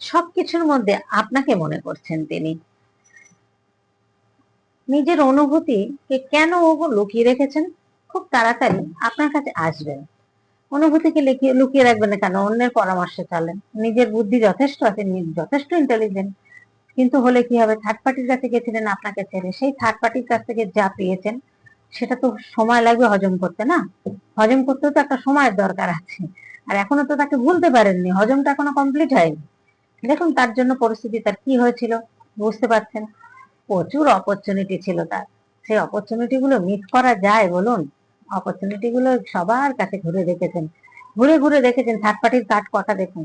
সবকিছুর মধ্যে আপনাকে মনে করছেন তিনি। নিজের অনুভূতিকে কেন লুকিয়ে রেখেছেন? খুব তাড়াতাড়ি আপনার কাছে আসবেন। অনুভূতিকে লুকিয়ে রাখবেন না কেন? অন্যের পরামর্শে চলেন। নিজের বুদ্ধি যথেষ্ট আছে যথেষ্ট ইন্টেলিজেন্ট কিন্তু হলে কি হবে? থার্ড পার্টির কাছে গেছিলেন আপনাকে ছেড়ে। সেই থার্ড পার্টির কাছ থেকে যা পেয়েছেন, সেটা তো সময় লাগবে হজম করতে, না? হজম করতেও তো একটা সময়ের দরকার আছে। আর এখনও তো তাকে ভুলতে পারেননি। হজমটা এখনও কমপ্লিট হয়নি। দেখুন তার জন্য পরিস্থিতি তার কি হয়েছিল? বুঝতে পারছেন? প্রচুর অপরচুনিটি ছিল তার। সেই অপরচুনিটি গুলো মিস করা যায় বলুন। অপরচুনিটি গুলো সবার কাছে ঘুরে দেখেছেন। ঘুরে ঘুরে দেখেছেন। থার্ড পার্টির কার্ড কটা দেখুন?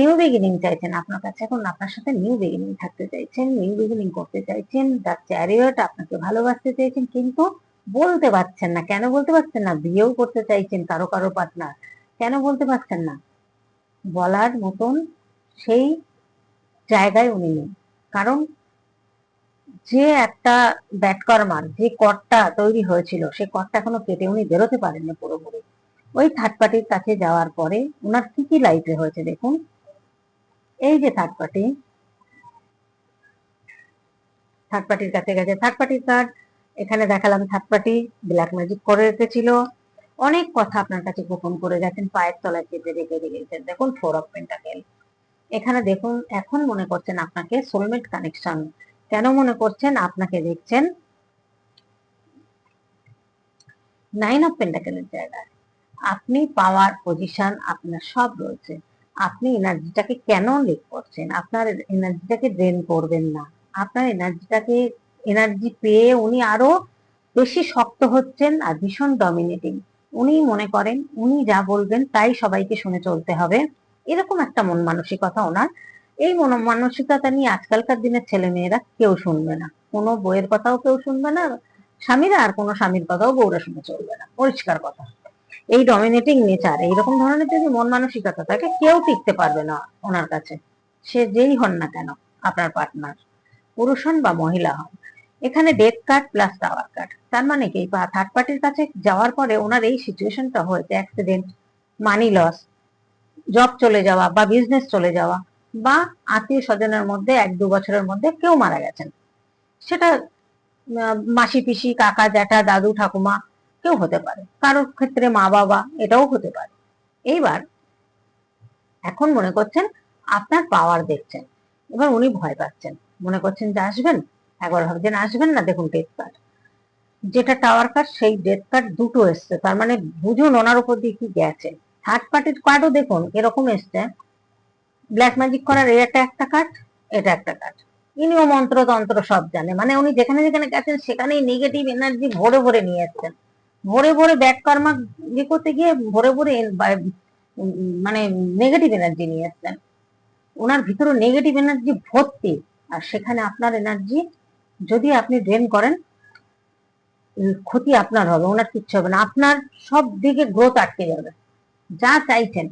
নিউ বিগিনিং চাইছেন আপনার কাছে। এখন আপনার সাথে নিউ বিগিনিং থাকতে চাইছেন নিউ বিগিনিং করতে চাইছেন। দ্য চ্যারিয়ট আপনাকে ভালোবাসতে চাইছেন, কিন্তু বলতে পারছেন না। কেন বলতে পারছেন না? বিয়েও করতে চাইছেন কারও কারও পার্টনার কেন বলতে পারছেন না? বলার মতন সেই জায়গায় উনি নেই। কারণ যে একটা ব্যাটকর্মার যে করটা তৈরি হয়েছিল, সে করটা এখনও কেটে উনি বেরোতে পারেননি পুরোপুরি। ওই থার্ড পার্টির কাছে যাওয়ার পরে ওনার কি কি লাইফে হয়েছে দেখুন। এই যে থার্ড পার্টি থার্ড পার্টির কাছে গেছে। থার্ড পার্টির কার্ড এখানে দেখালাম থার্ড পার্টি ব্ল্যাক ম্যাজিক করে রেখেছিল। অনেক কথা আপনার কাছে গোপন করে গেছেন পায়ের তলায় চেপে রেখে রেখেছেন। দেখুন ফোর অফ পেন্টাকেল এখানে দেখুন, এখন মনে করছেন আপনাকে সোলমেট কানেকশন কেন মনে করছেন? আপনাকে দেখছেন নাইন অফ পেন্টাকেলের জায়গায়। আপনি পাওয়ার পজিশন আপনার সব রয়েছে। আপনি এনার্জিটাকে কেন লিক করছেন? আপনার এনার্জিটাকে ড্রেন করবেন না। আপনার এনার্জিটাকে এনার্জি পেয়ে উনি আরও বেশি শক্ত হচ্ছেন আর ভীষণ ডমিনেটিং উনি মনে করেন, উনি যা বলবেন তাই সবাইকে শুনে চলতে হবে। এরকম একটা মন মানসিকতা ওনার। এই মন মানসিকতা নিয়ে আজকালকার দিনের ছেলে মেয়েরা কেউ শুনবে না। কোনো বইয়ের কথাও কেউ শুনবে না, স্বামীরা আর কোনো স্বামীর কথাও বউরা শুনে চলবে না। পরিষ্কার কথা। এই ডমিনেটিং নেচার এইরকম ধরনের যদি মন মানসিকতা থাকে, কেউ টিকতে পারবে না ওনার কাছে। সে যেই হন না কেন, আপনার পার্টনার পুরুষ হন বা মহিলা হন। এখানে death card plus tower card তার মানে কি? থার্ড পার্টির কাছে যাওয়ার পরে ওনার এই সিচুয়েশনটা হয়েছে অ্যাক্সিডেন্ট মানি লস জব চলে যাওয়া বা বিজনেস চলে যাওয়া বা আত্মীয় স্বজনের মধ্যে এক দু বছরের মধ্যে কেউ মারা গেছেন। সেটা মাসি, পিসি, কাকা, জ্যাঠা, দাদু, ঠাকুমা কেউ হতে পারে। কারোর ক্ষেত্রে মা, বাবা, এটাও হতে পারে। এইবার এখন মনে করছেন আপনার পাওয়ার দেখছেন, এবার উনি ভয় পাচ্ছেন। মনে করছেন যে আসবেন? একবার ভাবছেন, আসবেন না দেখুন ডেথ কার্ড যেটা টাওয়ার কার্ড সেই ডেথ কার্ড দুটো এসছে। তার মানে বুঝুন ওনার উপর দিয়ে কি গেছে। থার্ড পার্টির কার্ডও দেখুন, এরকম এসছে। ব্ল্যাক ম্যাজিক করার এটা একটা কার্ড এটা একটা কার্ড ইনিও মন্ত্র তন্ত্র সব জানে। মানে উনি যেখানে যেখানে গেছেন, সেখানেই নেগেটিভ এনার্জি ভরে ভরে নিয়ে এসছেন। ভরে ভরে ব্যাক কর্মা ইয়ে করতে গিয়ে ভরে ভরে মানে নেগেটিভ এনার্জি নিয়ে এসছেন। ওনার ভিতরে নেগেটিভ এনার্জি ভর্তি। আর সেখানে আপনার এনার্জি যদি আপনি ড্রেন করেন ক্ষতি আপনার হবে, ওনার কিচ্ছু হবে না। আপনার সব দিকে গ্রোথ আটকে যাবে। যা চাইছেন